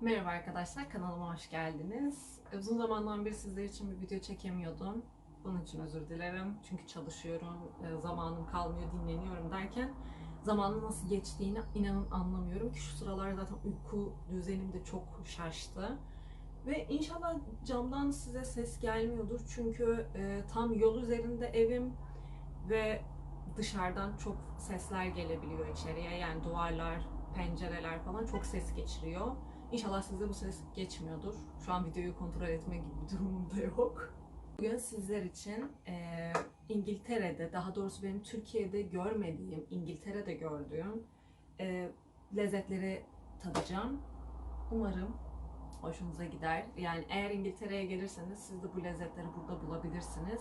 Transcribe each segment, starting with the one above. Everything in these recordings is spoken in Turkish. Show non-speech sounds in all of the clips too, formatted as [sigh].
Merhaba arkadaşlar, kanalıma hoş geldiniz. Uzun zamandan beri sizler için bir video çekemiyordum. Bunun için özür dilerim. Çünkü çalışıyorum, e, zamanım kalmıyor, dinleniyorum derken zamanın nasıl geçtiğini inanın anlamıyorum ki şu sıralar zaten uyku düzenim de çok şaştı. Ve inşallah camdan size ses gelmiyordur çünkü e, tam yol üzerinde evim ve dışarıdan çok sesler gelebiliyor içeriye. Yani duvarlar, pencereler falan çok ses geçiriyor. İnşallah sizde bu ses geçmiyordur. Şu an videoyu kontrol etme gibi [laughs] bir durumum da yok. Bugün sizler için eee, İngiltere'de, daha doğrusu benim Türkiye'de görmediğim, İngiltere'de gördüğüm eee, lezzetleri tadacağım. Umarım hoşunuza gider. Yani eğer İngiltere'ye gelirseniz siz de bu lezzetleri burada bulabilirsiniz.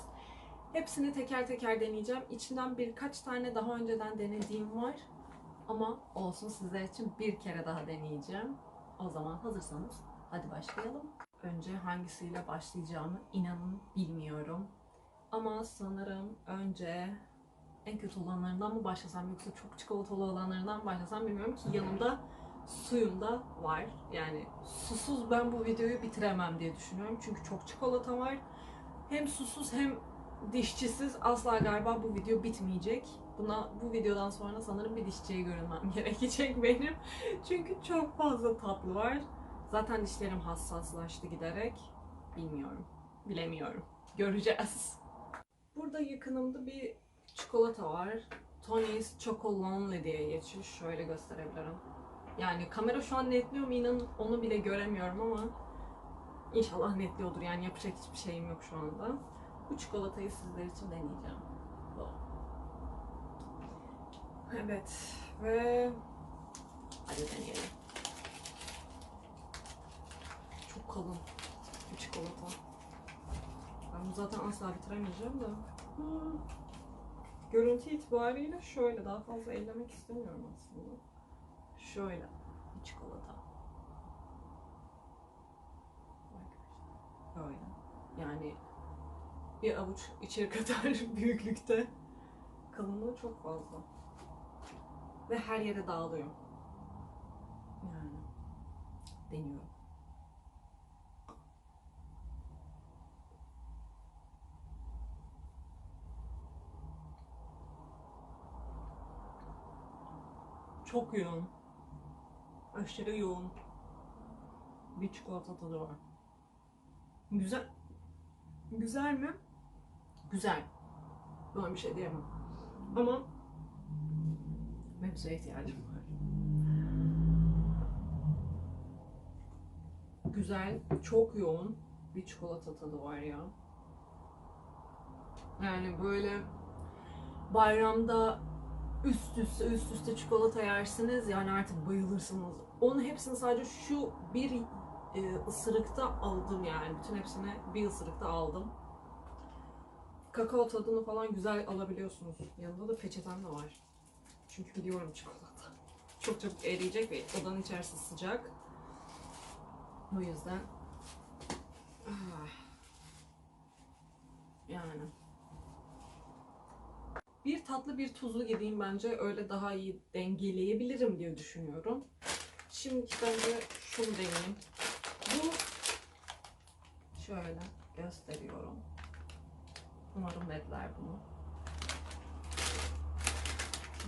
Hepsini teker teker deneyeceğim. İçinden birkaç tane daha önceden denediğim var. Ama olsun sizler için bir kere daha deneyeceğim. O zaman hazırsanız hadi başlayalım. Önce hangisiyle başlayacağımı inanın bilmiyorum. Ama sanırım önce en kötü olanlarından mı başlasam yoksa çok çikolatalı olanlarından mı başlasam bilmiyorum ki yanımda suyum da var. Yani susuz ben bu videoyu bitiremem diye düşünüyorum. Çünkü çok çikolata var. Hem susuz hem dişçisiz asla galiba bu video bitmeyecek. Buna bu videodan sonra sanırım bir dişçiye görünmem [laughs] gerekecek benim. Çünkü çok fazla tatlı var. Zaten dişlerim hassaslaştı giderek. Bilmiyorum. Bilemiyorum. Göreceğiz. Burada yakınımda bir çikolata var. Tony's Choco Lonely diye geçiyor. Şöyle gösterebilirim. Yani kamera şu an netliyor mu inanın onu bile göremiyorum ama inşallah netliyordur. Yani yapacak hiçbir şeyim yok şu anda. Bu çikolatayı sizler için deneyeceğim. Bu. Evet ve hadi deneyelim. Çok kalın bu çikolata. Ben bunu zaten asla bitiremeyeceğim de. Görüntü itibariyle şöyle daha fazla ellemek istemiyorum aslında. Şöyle bir çikolata. Böyle. Yani bir avuç içeri kadar [laughs] büyüklükte. Kalınlığı çok fazla. Ve her yere dağılıyor. Yani deniyorum. Çok yoğun. Aşırı yoğun. Bir çikolata tadı var. Güzel. Güzel mi? Güzel. Buna bir şey diyemem. Ama suya ihtiyacım var. Güzel, çok yoğun bir çikolata tadı var ya. Yani böyle bayramda üst üste üst üste çikolata yersiniz yani artık bayılırsınız. Onun hepsini sadece şu bir e, ısırıkta aldım yani. Bütün hepsini bir ısırıkta aldım. Kakao tadını falan güzel alabiliyorsunuz. Yanında da peçetem de var. Çünkü biliyorum çikolata. Çok çabuk eriyecek ve odanın içerisi sıcak. O yüzden ah. yani bir tatlı bir tuzlu gideyim bence öyle daha iyi dengeleyebilirim diye düşünüyorum. Şimdi bence şunu deneyeyim. Bu şöyle gösteriyorum. Umarım netler bunu.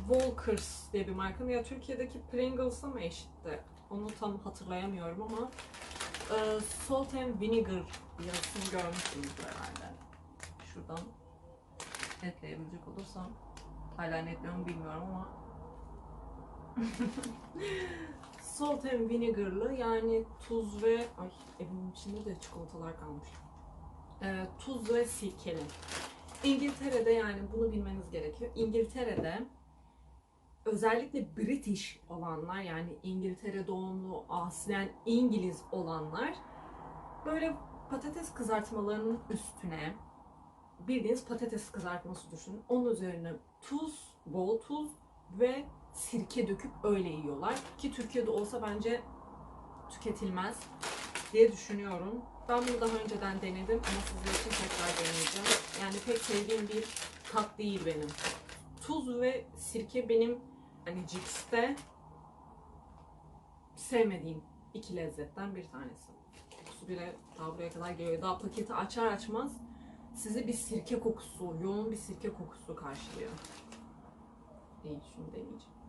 Walkers diye bir marka. Ya Türkiye'deki Pringles'a mı eşitti? Onu tam hatırlayamıyorum ama e, Salt and Vinegar yazısını görmüşsünüzdür herhalde. Şuradan netleyebilecek olursam. Hala netliyor mu bilmiyorum ama [laughs] Salt and Vinegar'lı yani tuz ve ay evimin içinde de çikolatalar kalmış. Ee, tuz ve sirkeli. İngiltere'de yani bunu bilmeniz gerekiyor. İngiltere'de özellikle British olanlar yani İngiltere doğumlu aslen İngiliz olanlar böyle patates kızartmalarının üstüne bildiğiniz patates kızartması düşünün. Onun üzerine tuz, bol tuz ve sirke döküp öyle yiyorlar. Ki Türkiye'de olsa bence tüketilmez diye düşünüyorum. Ben bunu daha önceden denedim ama sizler için tekrar deneyeceğim. Yani pek sevdiğim bir tat değil benim. Tuz ve sirke benim hani cipste sevmediğim iki lezzetten bir tanesi. Kokusu bile daha buraya kadar geliyor. Daha paketi açar açmaz sizi bir sirke kokusu, yoğun bir sirke kokusu karşılıyor. Değil, şunu deneyeceğim.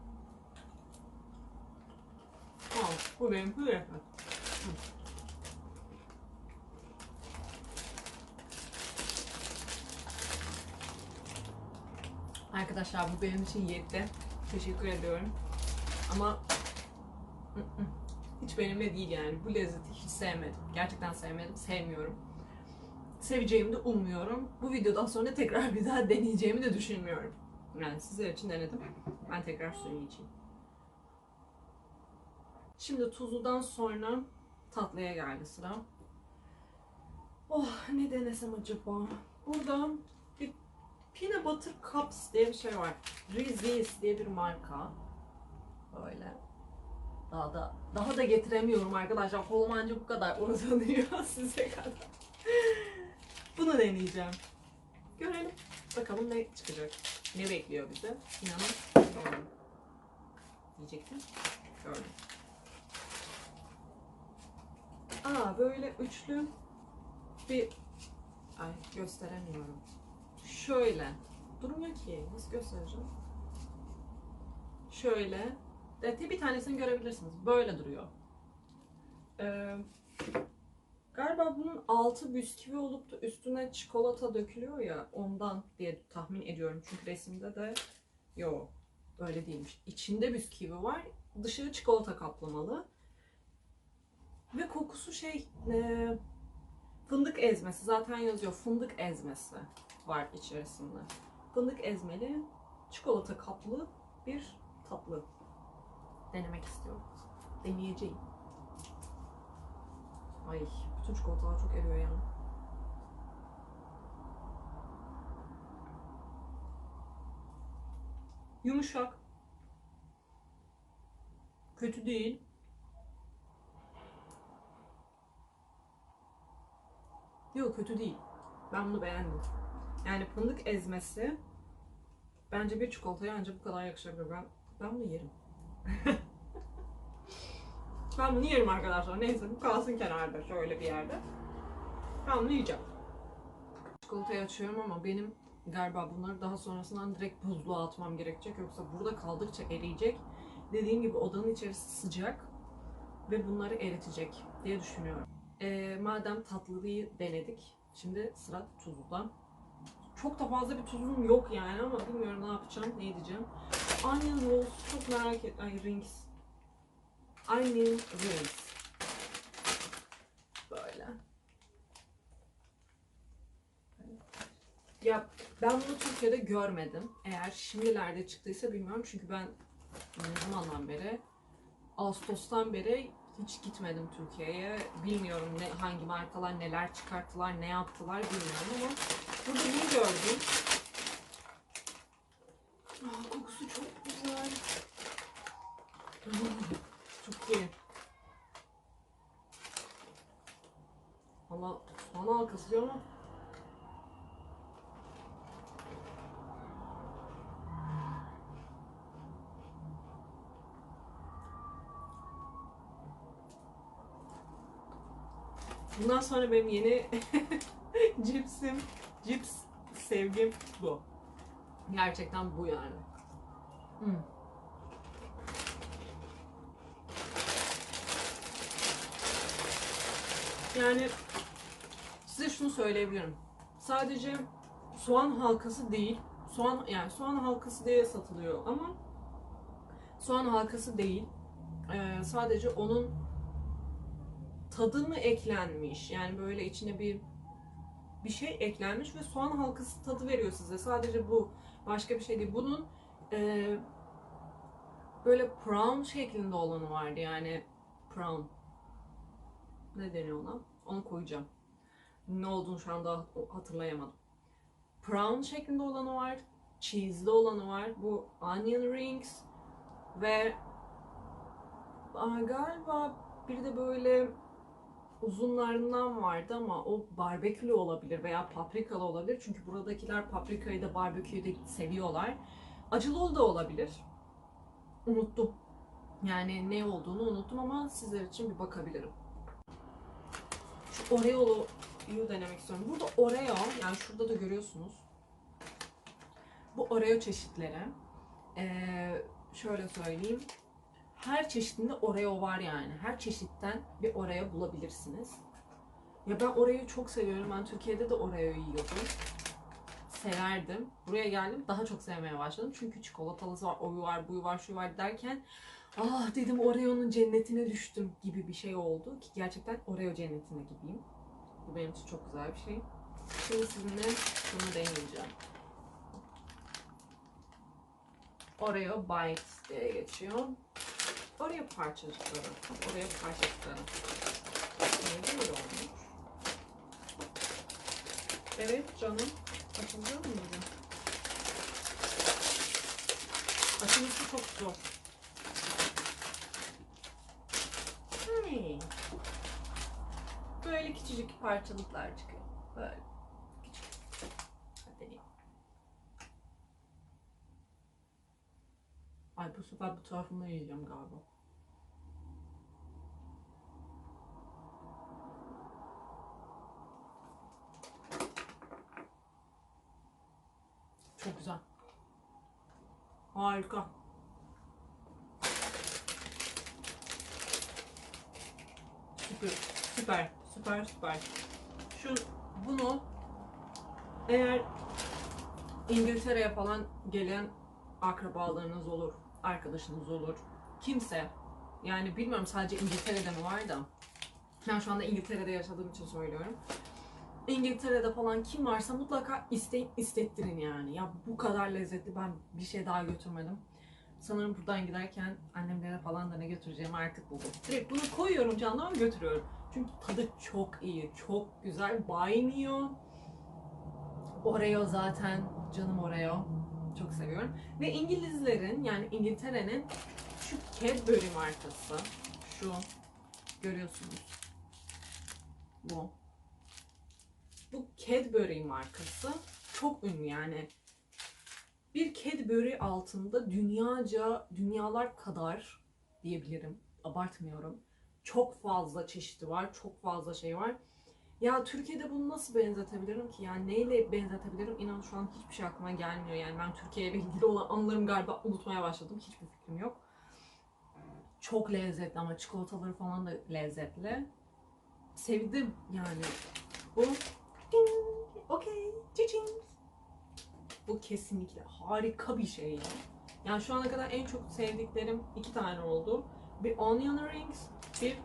Al, bu benim hürefet. Arkadaşlar bu benim için yetti. Teşekkür ediyorum. Ama ı-ı, hiç benimle değil yani. Bu lezzeti hiç sevmedim. Gerçekten sevmedim. Sevmiyorum. Seveceğimi de ummuyorum. Bu videodan sonra tekrar bir daha deneyeceğimi de düşünmüyorum. Yani sizler için denedim. Ben tekrar söyleyeceğim. Şimdi tuzludan sonra tatlıya geldi sıra. Oh ne denesem acaba? Burada Peanut Butter Cups diye bir şey var. Reese's diye bir marka. Böyle. Daha da daha da getiremiyorum arkadaşlar. Kolum ancak bu kadar uzanıyor [laughs] size kadar. Bunu deneyeceğim. Görelim. Bakalım ne çıkacak. Ne bekliyor bizi? İnanın. Gördüm. Diyecektim. Gördüm. Aa böyle üçlü bir ay gösteremiyorum. Şöyle. Durmuyor ki. Nasıl göstereceğim? Şöyle. Evet, bir tanesini görebilirsiniz. Böyle duruyor. Ee, galiba bunun altı bisküvi olup da üstüne çikolata dökülüyor ya ondan diye tahmin ediyorum. Çünkü resimde de yok. Öyle değilmiş. İçinde bisküvi var. Dışı çikolata kaplamalı. Ve kokusu şey e, fındık ezmesi. Zaten yazıyor fındık ezmesi var içerisinde. Fındık ezmeli çikolata kaplı bir tatlı. Denemek istiyorum. Deneyeceğim. Ay bütün çikolatalar çok eriyor ya. Yumuşak. Kötü değil. Yok kötü değil. Ben bunu beğendim. Yani fındık ezmesi bence bir çikolataya ancak bu kadar yakışabilir. Ben, ben bunu yerim. [laughs] ben bunu yerim arkadaşlar. Neyse bu kalsın kenarda şöyle bir yerde. Ben bunu yiyeceğim. Çikolatayı açıyorum ama benim galiba bunları daha sonrasından direkt buzluğa atmam gerekecek. Yoksa burada kaldıkça eriyecek. Dediğim gibi odanın içerisi sıcak ve bunları eritecek diye düşünüyorum. Ee, madem tatlıyı denedik, şimdi sıra tuzluda. Çok da fazla bir tuzum yok yani ama bilmiyorum ne yapacağım, ne edeceğim. Onion rolls çok merak et, ay rings. Onion rings. Böyle. Ya ben bunu Türkiye'de görmedim. Eğer şimdilerde çıktıysa bilmiyorum çünkü ben ne zamandan beri Ağustos'tan beri hiç gitmedim Türkiye'ye. Bilmiyorum ne hangi markalar neler çıkarttılar, ne yaptılar bilmiyorum ama burada ne gördüm? Aa, kokusu çok güzel. Çok iyi. Valla soğan halkası ama Bundan sonra benim yeni [laughs] cipsim, cips sevgim bu. Gerçekten bu yani. Hmm. Yani size şunu söyleyebilirim. Sadece soğan halkası değil, soğan yani soğan halkası diye satılıyor ama soğan halkası değil. Ee, sadece onun tadı mı eklenmiş? Yani böyle içine bir bir şey eklenmiş ve soğan halkası tadı veriyor size. Sadece bu. Başka bir şey değil. Bunun e, böyle prawn şeklinde olanı vardı yani prawn. Ne deniyor ona? Onu koyacağım. Ne olduğunu şu anda hatırlayamadım. Prawn şeklinde olanı var. Cheese'li olanı var. Bu onion rings ve aa, galiba bir de böyle uzunlarından vardı ama o barbekülü olabilir veya paprikalı olabilir. Çünkü buradakiler paprikayı da barbeküyü de seviyorlar. Acılı da olabilir. Unuttum. Yani ne olduğunu unuttum ama sizler için bir bakabilirim. Şu Oreo'yu denemek istiyorum. Burada Oreo, yani şurada da görüyorsunuz. Bu Oreo çeşitleri. Ee, şöyle söyleyeyim. Her çeşitinde Oreo var yani. Her çeşitten bir Oreo bulabilirsiniz. Ya ben Oreo'yu çok seviyorum. Ben Türkiye'de de Oreo yiyordum. Severdim. Buraya geldim daha çok sevmeye başladım. Çünkü çikolatalısı var, oyu var, buyu var, şu var derken ah dedim Oreo'nun cennetine düştüm gibi bir şey oldu. Ki gerçekten Oreo cennetine gibiyim. Bu benim için çok güzel bir şey. Şimdi sizinle bunu deneyeceğim. Oreo Bites diye geçiyor. Oreo parçacıkları. Oreo parçacıkları. Neydi böyle olmuş? Evet canım. Açılıyor muydu? Açılması çok zor. Hey. Böyle küçücük parçalıklar çıkıyor. Böyle. Küçük. Hadi deneyeyim. Ay bu sefer bu tarafını yiyeceğim galiba. Çok güzel. Harika. Süper, süper, süper, süper. Şu bunu eğer İngiltere'ye falan gelen akrabalarınız olur, arkadaşınız olur, kimse yani bilmiyorum sadece İngiltere'de mi var da ben şu anda İngiltere'de yaşadığım için söylüyorum. İngiltere'de falan kim varsa mutlaka iste, istettirin yani. Ya bu kadar lezzetli ben bir şey daha götürmedim. Sanırım buradan giderken annemlere falan da ne götüreceğimi artık buldum. Direkt bunu koyuyorum canlıma götürüyorum. Çünkü tadı çok iyi, çok güzel, baymıyor. Oreo zaten, canım Oreo. Çok seviyorum. Ve İngilizlerin yani İngiltere'nin şu Cadbury markası, şu görüyorsunuz. Bu bu Cadbury markası çok ünlü yani. Bir Cadbury altında dünyaca, dünyalar kadar diyebilirim. Abartmıyorum. Çok fazla çeşidi var, çok fazla şey var. Ya Türkiye'de bunu nasıl benzetebilirim ki? Yani neyle benzetebilirim? İnan şu an hiçbir şey aklıma gelmiyor. Yani ben Türkiye ile [laughs] ilgili olan anılarımı galiba unutmaya başladım. Hiçbir fikrim yok. Çok lezzetli ama çikolataları falan da lezzetli. Sevdim yani. Bu Okey. Bu kesinlikle harika bir şey ya. Yani şu ana kadar en çok sevdiklerim iki tane oldu. Bir onion rings, bir.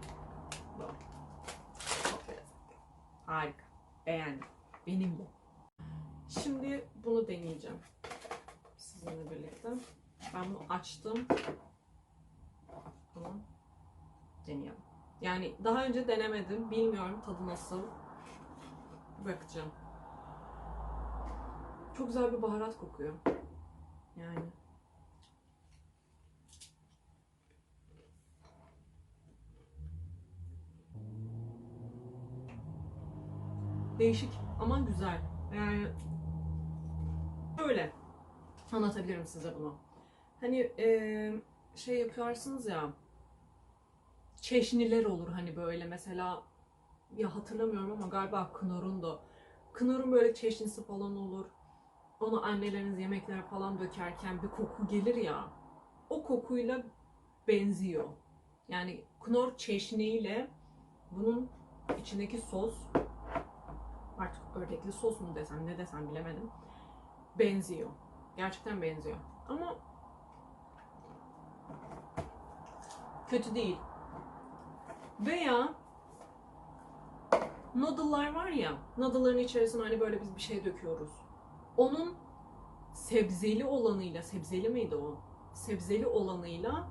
Harika. Beğendim. Benim bu. Şimdi bunu deneyeceğim. Sizinle birlikte. Ben bunu açtım. Bunu deneyelim. Yani daha önce denemedim. Bilmiyorum tadı nasıl. Bakacağım. Çok güzel bir baharat kokuyor. Yani. Değişik ama güzel. Yani öyle anlatabilirim size bunu. Hani eee, şey yaparsınız ya çeşniler olur hani böyle mesela ya hatırlamıyorum ama galiba Knorr'un da Knorr'un böyle çeşnisi falan olur. Onu anneleriniz yemeklere falan dökerken bir koku gelir ya. O kokuyla benziyor. Yani Knorr çeşniyle bunun içindeki sos artık ördekli sos mu desem ne desem bilemedim. Benziyor. Gerçekten benziyor. Ama kötü değil. Veya noodle'lar var ya, noodle'ların içerisine hani böyle biz bir şey döküyoruz. Onun sebzeli olanıyla, sebzeli miydi o? Sebzeli olanıyla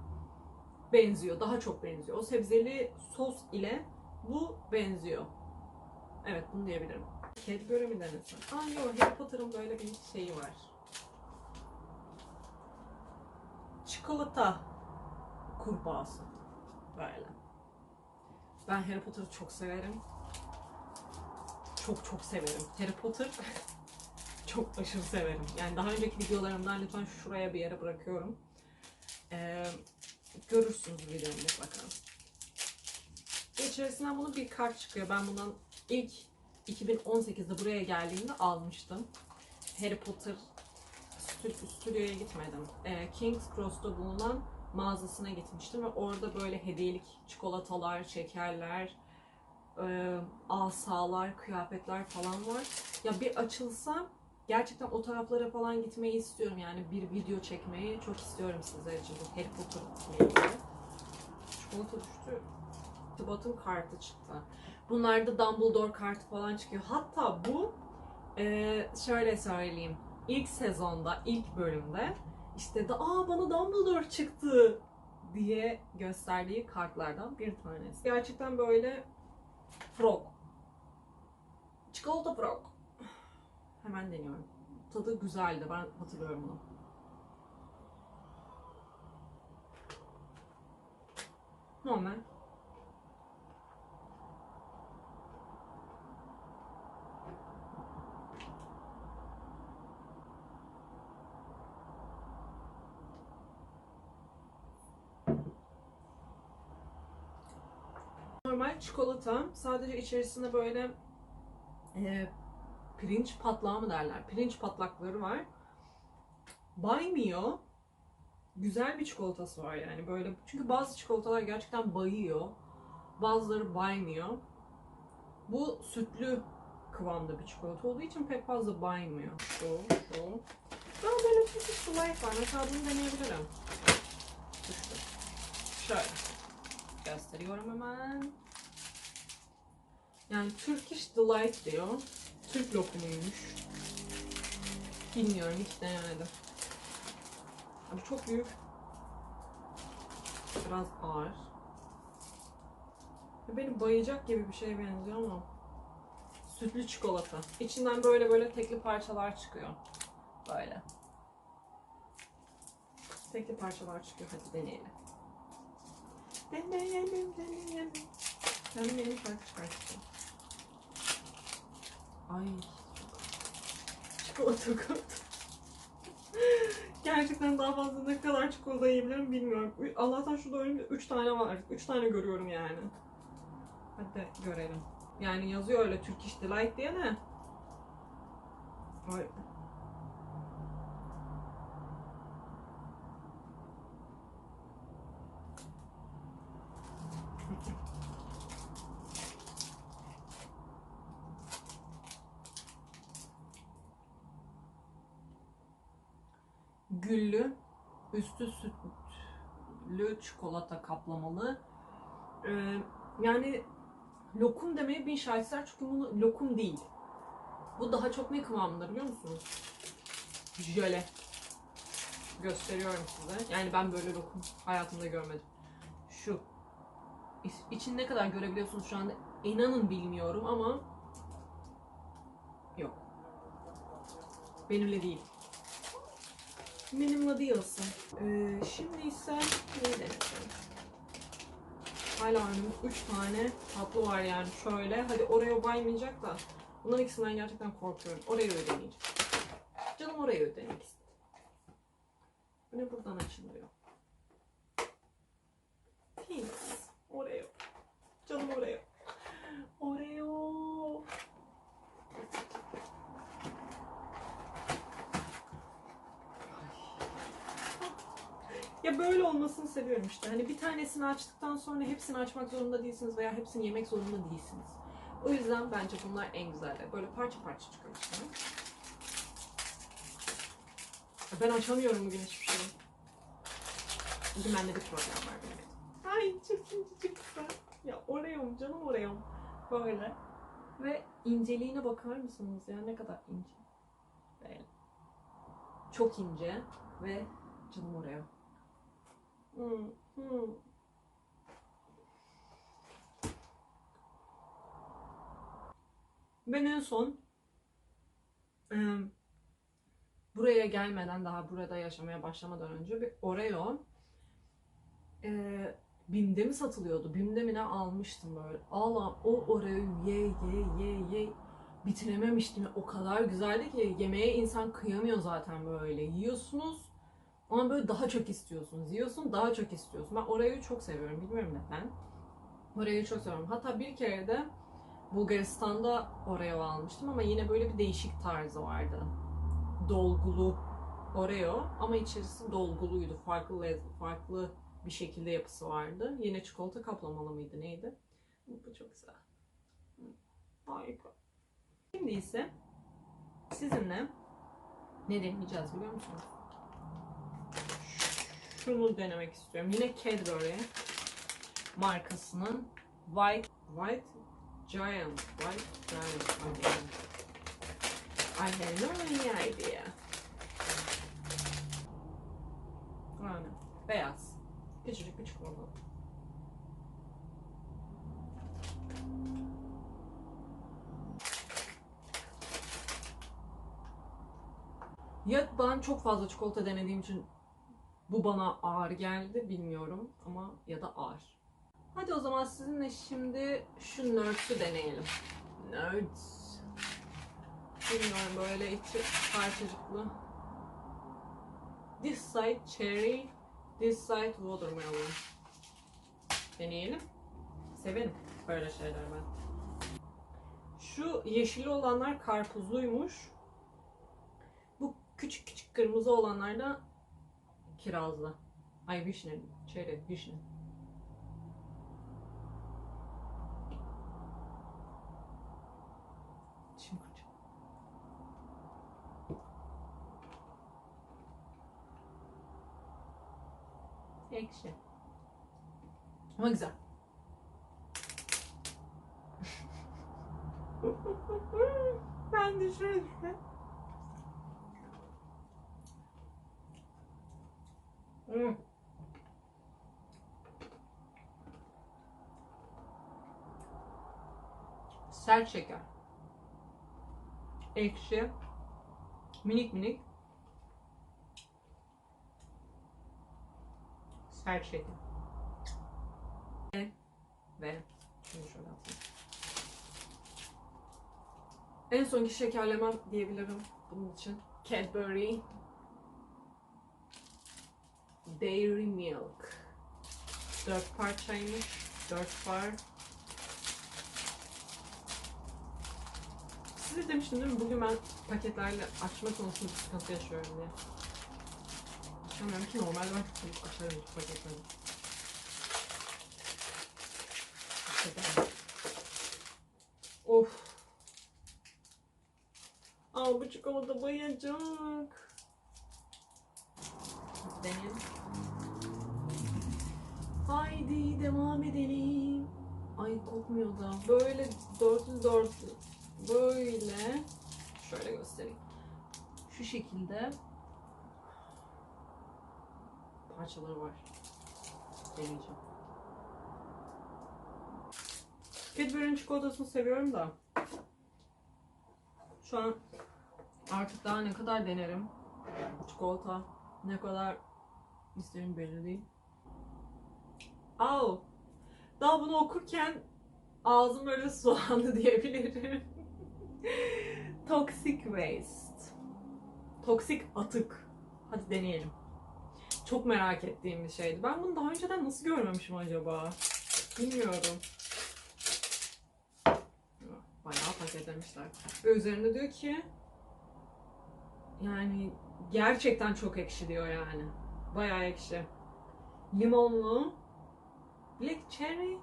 benziyor, daha çok benziyor. O sebzeli sos ile bu benziyor. Evet, bunu diyebilirim. Cadbury mi denesin? Aa yok, Harry Potter'ın böyle bir şeyi var. Çikolata kurbağası. Böyle. Ben Harry Potter'ı çok severim. Çok çok severim. Harry Potter [laughs] çok aşırı severim. Yani daha önceki videolarımdan lütfen şuraya bir yere bırakıyorum. Ee, görürsünüz videomu mutlaka. İçerisinden bunu bir kart çıkıyor. Ben bundan ilk 2018'de buraya geldiğimde almıştım. Harry Potter stü- stüdyoya gitmedim. Ee, King's Cross'ta bulunan mağazasına gitmiştim ve orada böyle hediyelik çikolatalar, şekerler, e, asalar, kıyafetler falan var. Ya bir açılsa gerçekten o taraflara falan gitmeyi istiyorum. Yani bir video çekmeyi çok istiyorum sizler için. Harry Potter'la ilgili. Çikolata düştü. Şubat'ın kartı çıktı. Bunlarda Dumbledore kartı falan çıkıyor. Hatta bu e, şöyle söyleyeyim. İlk sezonda, ilk bölümde işte da aa bana Dumbledore çıktı diye gösterdiği kartlardan bir tanesi. Gerçekten böyle frog. Çikolata frog. Hemen deniyorum. Tadı güzeldi. Ben hatırlıyorum bunu. Normal. Normal çikolata. Sadece içerisinde böyle e, pirinç patlağı mı derler? Pirinç patlakları var. Baymıyor. Güzel bir çikolatası var yani böyle. Çünkü bazı çikolatalar gerçekten bayıyor. Bazıları baymıyor. Bu sütlü kıvamda bir çikolata olduğu için pek fazla baymıyor. Şu, şu. Daha böyle bir slide var. Mesela bunu deneyebilirim. Şöyle. Gösteriyorum hemen. Yani Turkish Delight diyor. Türk lokumuymuş. Bilmiyorum hiç denemedim. Abi çok büyük. Biraz ağır. Beni bayacak gibi bir şeye benziyor ama. Sütlü çikolata. İçinden böyle böyle tekli parçalar çıkıyor. Böyle. Tekli parçalar çıkıyor. Hadi deneyelim. Deneyelim, deneyelim. Ben de yeni şarkı çıkartacağım. Ay. Çikolata koydum. Gerçekten daha fazla ne kadar çikolata yiyebilirim bilmiyorum. Allah'tan şurada önümde 3 tane var. 3 tane görüyorum yani. Hadi görelim. Yani yazıyor öyle Turkish Delight diye de. Ay. Güllü, üstü sütlü çikolata kaplamalı. Ee, yani lokum demeye bin şahitler çünkü bunu lokum değil. Bu daha çok ne kıvamında biliyor musunuz? Jöle. Gösteriyorum size. Yani ben böyle lokum hayatımda görmedim. Şu. İç- İçini ne kadar görebiliyorsunuz şu anda inanın bilmiyorum ama yok. Benimle değil. Benimle değilsin. Ee, şimdi ise neyi deneyeceğim? Hala önümde 3 tane tatlı var yani şöyle. Hadi oraya baymayacak da. Bunların ikisinden gerçekten korkuyorum. Oraya ödemeyeceğim. Canım oraya ödemek istedi. Bu ne buradan açılıyor? Thanks. Oreo. Canım Oreo. Oreo. Ya böyle olmasını seviyorum işte. Hani bir tanesini açtıktan sonra hepsini açmak zorunda değilsiniz veya hepsini yemek zorunda değilsiniz. O yüzden bence bunlar en güzelleri. Böyle parça parça çıkıyor işte. Ben açamıyorum bugün hiçbir şey. Bugün bende bir problem var benim. Ay çok incecik güzel. Ya Oreo'm canım Oreo'm. Böyle. Ve inceliğine bakar mısınız ya ne kadar ince. Böyle. Çok ince ve canım Oreo. Hmm. Ben en son e, buraya gelmeden daha burada yaşamaya başlamadan önce bir Oreo e, Bim'de mi satılıyordu? Bim'de mi ne almıştım böyle. Allah o Oreo'yu ye ye ye ye bitirememiştim. O kadar güzeldi ki yemeğe insan kıyamıyor zaten böyle. Yiyorsunuz Ama böyle daha çok istiyorsun. Yiyorsun daha çok istiyorsun. Ben Oreo'yu çok seviyorum. Bilmiyorum neden. Oreo'yu çok seviyorum. Hatta bir kere de Bulgaristan'da Oreo almıştım ama yine böyle bir değişik tarzı vardı. Dolgulu Oreo ama içerisi dolguluydu. Farklı farklı bir şekilde yapısı vardı. Yine çikolata kaplamalı mıydı neydi? Bu çok güzel. Harika. Şimdi ise sizinle ne deneyeceğiz biliyor musunuz? Şunu denemek istiyorum. Yine Cadbury markasının White White Giant White Giant. I have no idea. Yani beyaz. Küçücük bir çikolata. Ya ben çok fazla çikolata denediğim için bu bana ağır geldi bilmiyorum ama ya da ağır. Hadi o zaman sizinle şimdi şu Nerds'ü deneyelim. Nerds. Bilmiyorum böyle içi parçacıklı. This side cherry, this side watermelon. Deneyelim. Severim böyle şeyler ben. Şu yeşili olanlar karpuzluymuş. Bu küçük küçük kırmızı olanlar da kirazlı. Ay vişne, çeri, vişne. Şimdi kuracağım. Ekşi. Ama güzel. ben düşürdüm. Sert şeker. Ekşi. Minik minik. Sert şeker. Ve, ve şunu şöyle atayım. En sonki şekerlemem diyebilirim bunun için. Cadbury Dairy Milk. Dört parçaymış. Dört par. Size demiştim değil mi? Bugün ben paketlerle açma konusunda sıkıntı yaşıyorum diye. Açamıyorum ki normalde ben çok açarım bu paketleri. Of. Aa bu çikolata bayacak. Kokmuyor. Böyle dörtlü dörtlü. Böyle. Şöyle göstereyim. Şu şekilde. Parçaları var. Deneyeceğim. Cadbury'nin çikolatasını seviyorum da. Şu an artık daha ne kadar denerim. Çikolata ne kadar isterim belli değil. Au. Daha bunu okurken ağzım böyle sulandı [laughs] diyebilirim. Toxic waste. Toksik atık. Hadi deneyelim. Çok merak ettiğim bir şeydi. Ben bunu daha önceden nasıl görmemişim acaba? Bilmiyorum. Bayağı paketlemişler. Üzerinde diyor ki yani gerçekten çok ekşi diyor yani. Bayağı ekşi. Limonlu, black cherry,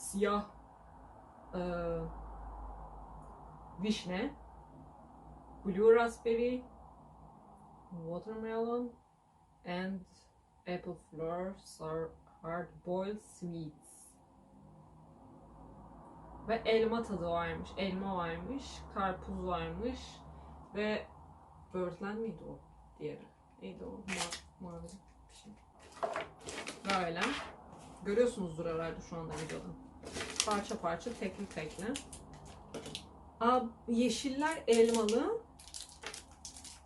siyah eee, vişne, blue raspberry, watermelon, and apple flour, sour, hard boiled sweets. Ve elma tadı varmış, elma varmış, karpuz varmış ve böğürtlen miydi o diğeri? Neydi o? Ma mavi bir şey. Böyle. Görüyorsunuzdur herhalde şu anda videoda. Parça parça, tekli tekli. Aa, yeşiller elmalı.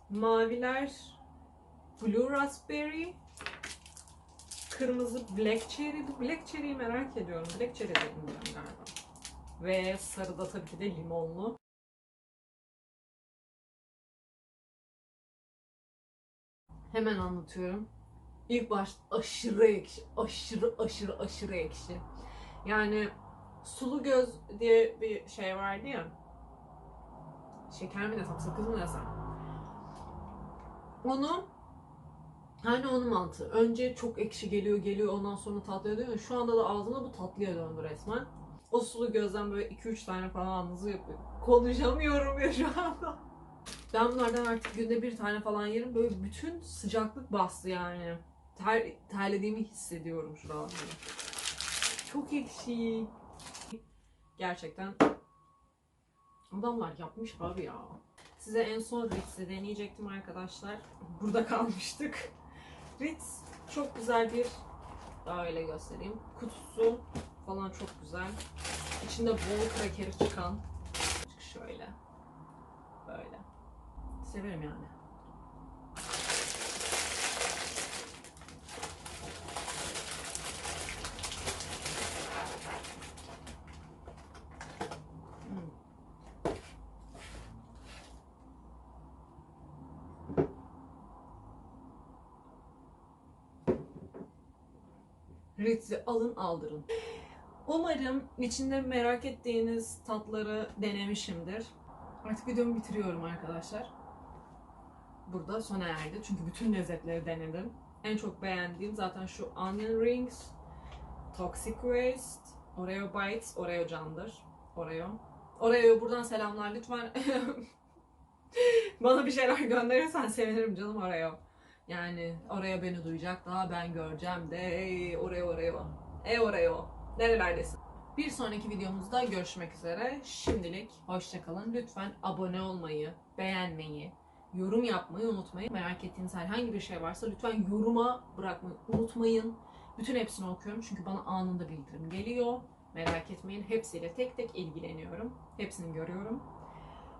Maviler blue raspberry. Kırmızı black cherry. Black cherry'yi merak ediyorum. Black cherry de bilmiyorum galiba. Ve sarıda tabii ki de limonlu. Hemen anlatıyorum. İlk başta aşırı ekşi, aşırı aşırı aşırı ekşi. Yani sulu göz diye bir şey vardı ya. Şeker mi desem, sakız mı desem. Onu Hani onun mantığı. Önce çok ekşi geliyor geliyor ondan sonra tatlıya dönüyor. Şu anda da ağzımda bu tatlıya döndü resmen. O sulu gözden böyle 2-3 tane falan ağzı yapıyor. Konuşamıyorum ya şu anda. Ben bunlardan artık günde bir tane falan yerim. Böyle bütün sıcaklık bastı yani. Ter, terlediğimi hissediyorum şuralarda. Çok ekşi. Gerçekten adamlar yapmış abi ya. Size en son Ritz'i deneyecektim arkadaşlar. Burada kalmıştık. Ritz çok güzel bir daha öyle göstereyim. Kutusu falan çok güzel. İçinde bol krakeri çıkan. Şöyle. Böyle. Severim yani. Hmm. Ritz'i alın aldırın. Umarım içinde merak ettiğiniz tatları denemişimdir. Artık videomu bitiriyorum arkadaşlar. Burada sona erdi. Çünkü bütün lezzetleri denedim. En çok beğendiğim zaten şu onion rings, toxic waste, Oreo bites, Oreo candır. Oreo. Oreo'ya buradan selamlar lütfen. [laughs] Bana bir şeyler gönderirsen sevinirim canım Oreo. Yani Oreo beni duyacak daha ben göreceğim de ey Oreo Oreo. Ey Oreo. Nerelerdesin? Bir sonraki videomuzda görüşmek üzere. Şimdilik hoşçakalın. Lütfen abone olmayı, beğenmeyi, yorum yapmayı unutmayın. Merak ettiğiniz herhangi bir şey varsa lütfen yoruma bırakmayı unutmayın. Bütün hepsini okuyorum çünkü bana anında bildirim geliyor. Merak etmeyin. Hepsiyle tek tek ilgileniyorum. Hepsini görüyorum.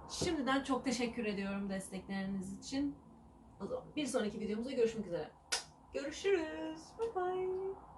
Şimdiden çok teşekkür ediyorum destekleriniz için. O zaman bir sonraki videomuzda görüşmek üzere. Görüşürüz. Bye bye.